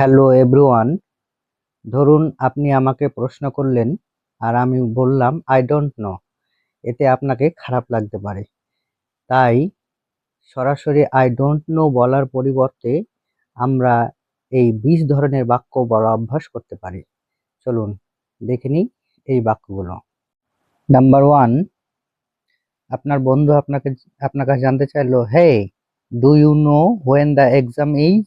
Hello everyone. ধরুন আপনি আমাকে প্রশ্ন করলেন আর আমি বললাম আই ডোন্ট নো এতে আপনাকে খারাপ লাগতে পারে। তাই সরাসরি আই ডোন্ট নো বলার পরিবর্তে আমরা এই বিশ ধরনের বাক্য বলা অভ্যাস করতে পারি। চলুন দেখে নিই এই বাক্যগুলো। নাম্বার ওয়ান আপনার বন্ধু আপনাকে, আপনার কাছে জানতে চাইলো hey do you know when the exam is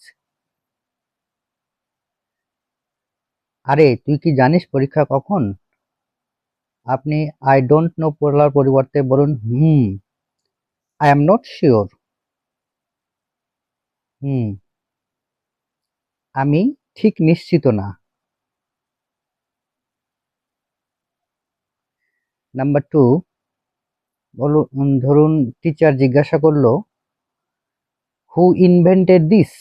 আরে, তুই কি জানিস পরীক্ষা কখন? আপনি আই ডোন্ট নো বলার পরিবর্তে বলুন, hmm I am not sure hmm, আমি ঠিক নিশ্চিত না। নাম্বার টু বলুন, ধরুন টিচার জিজ্ঞাসা করল হু ইনভেন্টেড দিস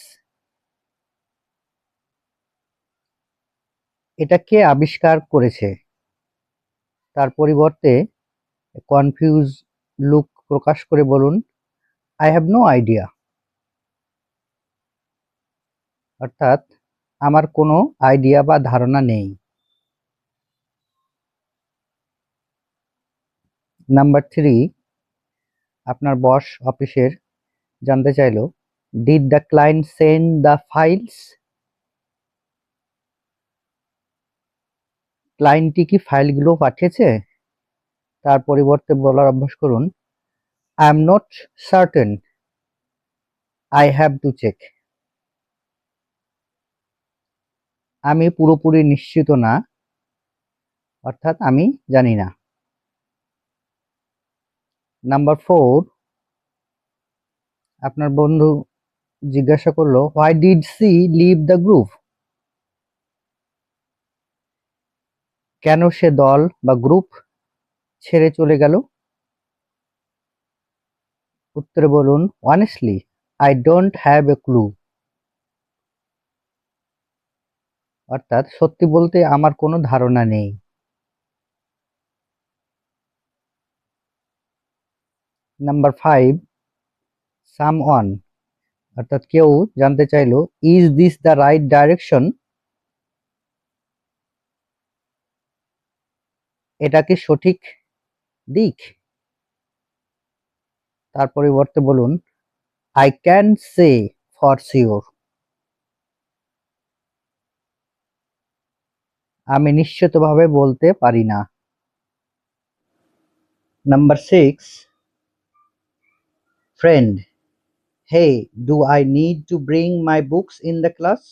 এটা কে আবিষ্কার করেছে। তার পরিবর্তে কনফিউজ লুক প্রকাশ করে বলুন আই হ্যাভ নো আইডিয়া অর্থাৎ আমার কোনো আইডিয়া বা ধারণা নেই। নাম্বার থ্রি আপনার বস অফিসের জানতে চাইলো did the client send the files ক্লায়েন্টটি কি ফাইলগুলো পাঠিয়েছে? তার পরিবর্তে বলার অভ্যাস করুন। I am not certain I have to check আমি পুরোপুরি নিশ্চিত না, অর্থাৎ আমি জানি না। নাম্বার ফোর আপনার বন্ধু জিজ্ঞাসা করল why did she leave the group কেন সে দল বা গ্রুপ ছেড়ে চলে গেল? উত্তরে বলুন honestly I don't have a clue অর্থাৎ সত্যি বলতে আমার কোনো ধারণা নেই। নাম্বার ফাইভ সাম ওয়ান অর্থাৎ কেউ জানতে চাইলো is this the right direction এটা কি সঠিক দিক? তার পরিবর্তে বলুন I can say for sure আমি নিশ্চিতভাবে বলতে পারি না। Number six friend hey do I need to bring my books in the class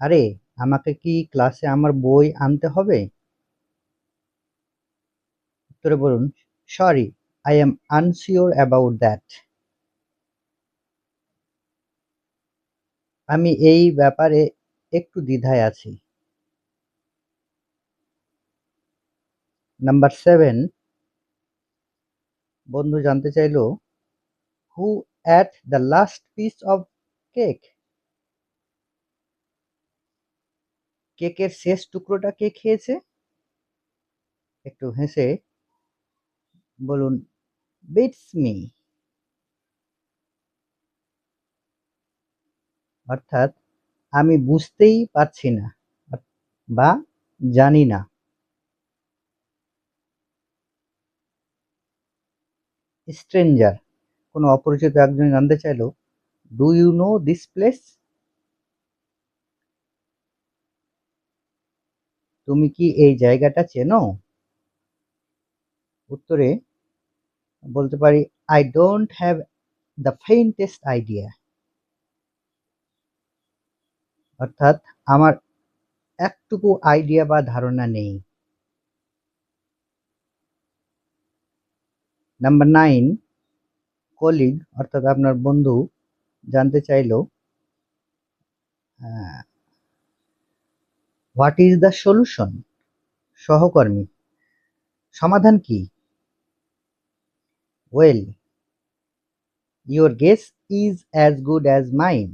আরে, আমাকে কি ক্লাসে আমার বই আনতে হবে? উত্তরে বলুন sorry I am unsure about that আমি এই ব্যাপারে একটু দ্বিধায় আছি। নাম্বার সেভেন বন্ধু জানতে চাইলো who ate the last piece of cake কেকের শেষ টুকরোটা কে খেয়েছে? একটু হেসে বলুন বিটস মি অর্থাৎ আমি বুঝতেই পারছি না, বা জানি না। স্ট্রেঞ্জার, কোনো অপরিচিত একজন জানতে চাইলো do you know this place তুমি কি এই জায়গাটা চেনো? উত্তরে বলতে পারি I don't have the faintest idea অর্থাৎ আমার একটুকু আইডিয়া বা ধারণা নেই। নাম্বার নাইন কলিগ অর্থাৎ আপনার বন্ধু জানতে চাইলো হোয়াট ইজ দ্য সলিউশন সহকর্মী, সমাধান কি? Well your guess is as good as mine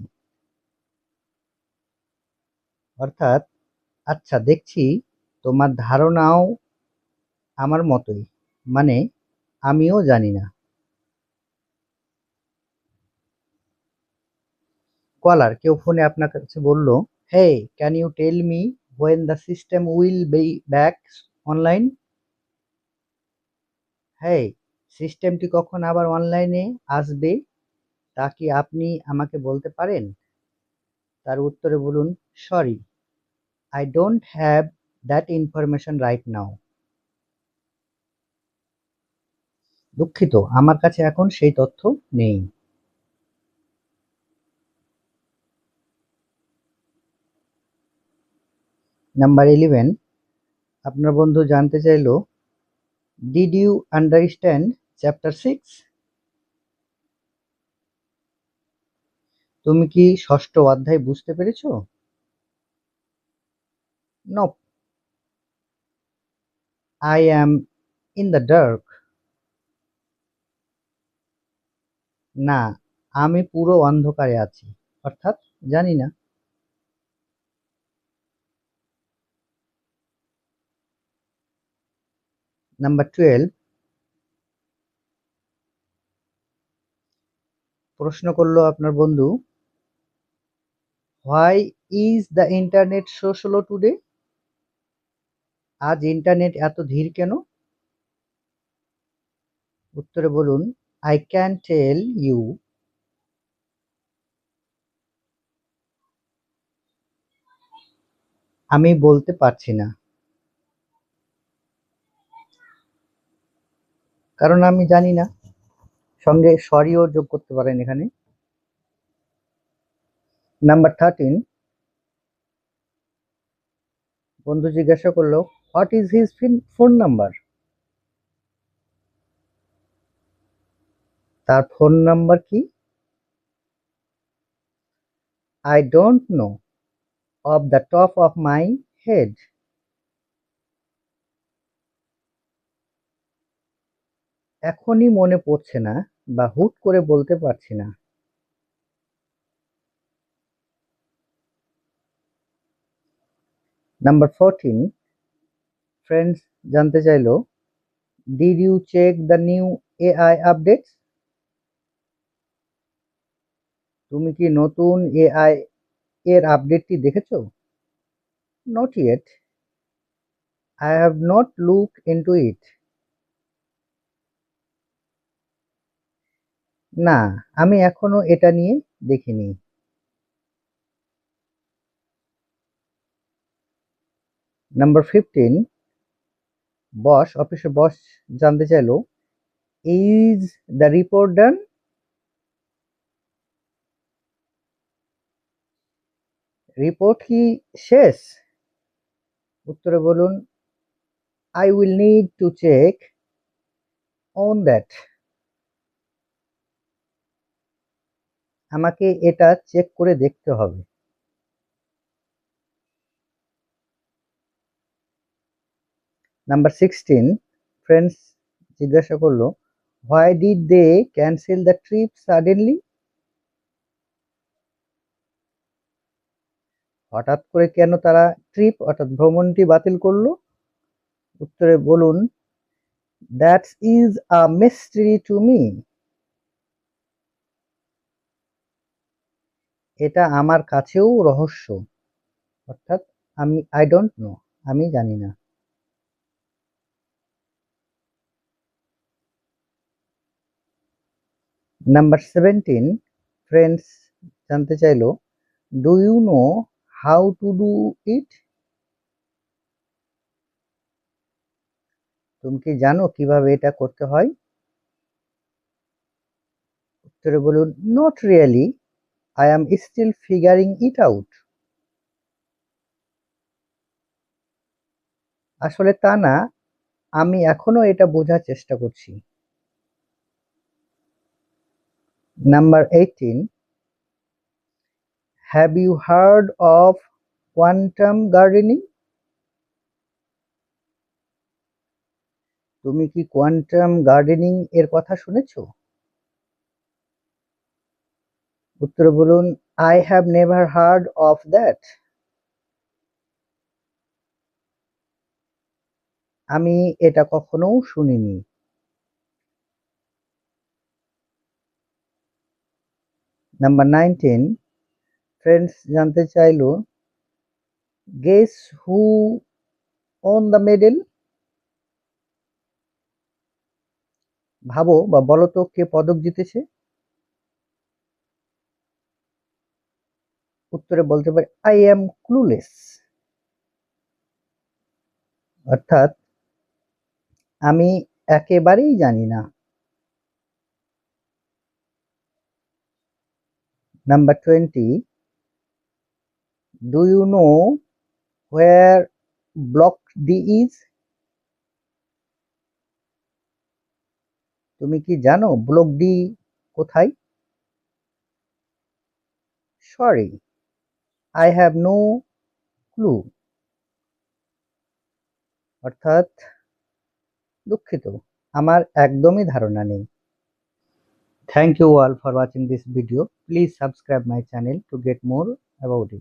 অর্থাৎ আচ্ছা দেখছি তোমার ধারণাও আমার মতোই মানে আমিও জানি না। কলার কেউ ফোনে আপনার কাছে বলল hey can you tell me when the system will be back online হে সিস্টেমটি কখন আবার অনলাইনে আসবে? তা কি আপনি আমাকে বলতে পারেন? তার উত্তরে বলুন sorry I don't have that information right now দুঃখিত, আমার কাছে এখন সেই তথ্য নেই। নাম্বার ইলেভেন আপনার বন্ধু জানতে চাইল did you understand chapter six তুমি কি ষষ্ঠ অধ্যায় বুঝতে পেরেছ? No I am in the dark না, আমি পুরো অন্ধকারে আছি, অর্থাৎ জানি না। নাম্বার টুয়েলভ প্রশ্ন করল আপনার বন্ধু why is the internet slow today আজ ইন্টারনেট এত ধীর কেন? উত্তরে বলুন আই ক্যান টেল ইউ আমি বলতে পারছি না। কারণ আমি জানি না। সঙ্গে সরিও যোগ করতে পারেন এখানে। নাম্বার থার্টিন বন্ধু জিজ্ঞাসা করল what is his phone number তার ফোন নাম্বার কি? I don't know off the top of my head এখনই মনে পড়ছে না বা হুট করে বলতে পারছি না। নাম্বার ফোরটিন ফ্রেন্ডস জানতে চাইলো did you check the new AI updates তুমি কি নতুন এআই এর আপডেটটি দেখেছ? Not yet I have not look into it না, আমি এখনও এটা নিয়ে দেখিনি। নাম্বার ফিফটিন বস অফিসে বস জানতে চাইলো is the report done report কি শেষ? উত্তরে বলুন I will need to check on that আমাকে এটা চেক করে দেখতে হবে। নাম্বার সিক্সটিন ফ্রেন্ডস জিজ্ঞাসা করল why did they cancel the trip suddenly হঠাৎ করে কেন তারা ট্রিপ অর্থাৎ ভ্রমণটি বাতিল করল? উত্তরে বলুন that's is a mystery to me এটা আমার কাছেও রহস্য। অর্থাৎ আমি আই ডোন্ট নো আমি জানি না। নাম্বার সেভেন্টিন ফ্রেন্ডস জানতে চাইলো do you know how to do it তুমি কি জানো কীভাবে এটা করতে হয়? উত্তরে বলুন not really I am still figuring it out আসলে তা না, আমি এখনও এটা বোঝার চেষ্টা করছি। Number eighteen have you heard of quantum gardening তুমি কি কোয়ান্টাম গার্ডেনিং এর কথা শুনেছো? উত্তরে বলুন I have never heard of that আমি এটা কখনো শুনিনি। নাম্বার নাইনটিন ফ্রেন্ডস জানতে চাইলো guess who won the medal ভাবো বা বলো তো, কে পদক জিতেছে? উত্তরে বলতে পারে আই অ্যাম ক্লুলেস অর্থাৎ, আমি একেবারেই জানি না। Number twenty do you know where block D is তুমি কি জানো ব্লক ডি কোথায়? Sorry I have no clue অর্থাৎ দুঃখিত, আমার একদমই ধারণা নেই। Thank you all for watching this video please subscribe my channel to get more about it